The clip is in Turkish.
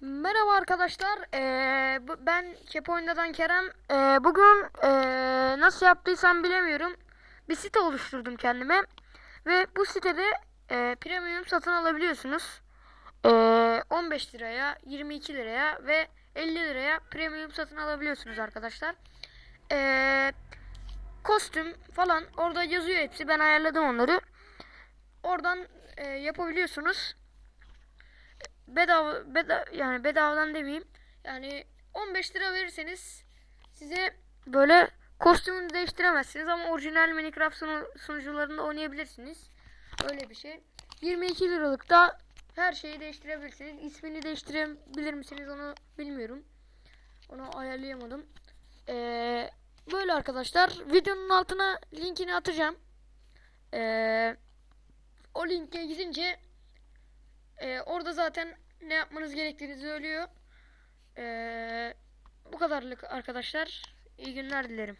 Merhaba arkadaşlar. Ee, bu- ben Kepoynda'dan Kerem. Ee, bugün ee, nasıl yaptıysam bilemiyorum. Bir site oluşturdum kendime. Ve bu sitede ee, premium satın alabiliyorsunuz. Ee, 15 liraya, 22 liraya ve 50 liraya premium satın alabiliyorsunuz arkadaşlar. Ee, kostüm falan orada yazıyor hepsi. Ben ayarladım onları. Oradan ee, yapabiliyorsunuz bedava, beda yani bedavadan demeyeyim. Yani 15 lira verirseniz size böyle kostümünü değiştiremezsiniz ama orijinal Minecraft sunu- sunucularında oynayabilirsiniz. Öyle bir şey. 22 liralık da her şeyi değiştirebilirsiniz. İsmini değiştirebilir misiniz onu bilmiyorum. Onu ayarlayamadım. Ee, böyle arkadaşlar. Videonun altına linkini atacağım. Ee, o linke gidince ee, orada zaten ne yapmanız gerektiğini söylüyor. Ee, bu kadarlık arkadaşlar. İyi günler dilerim.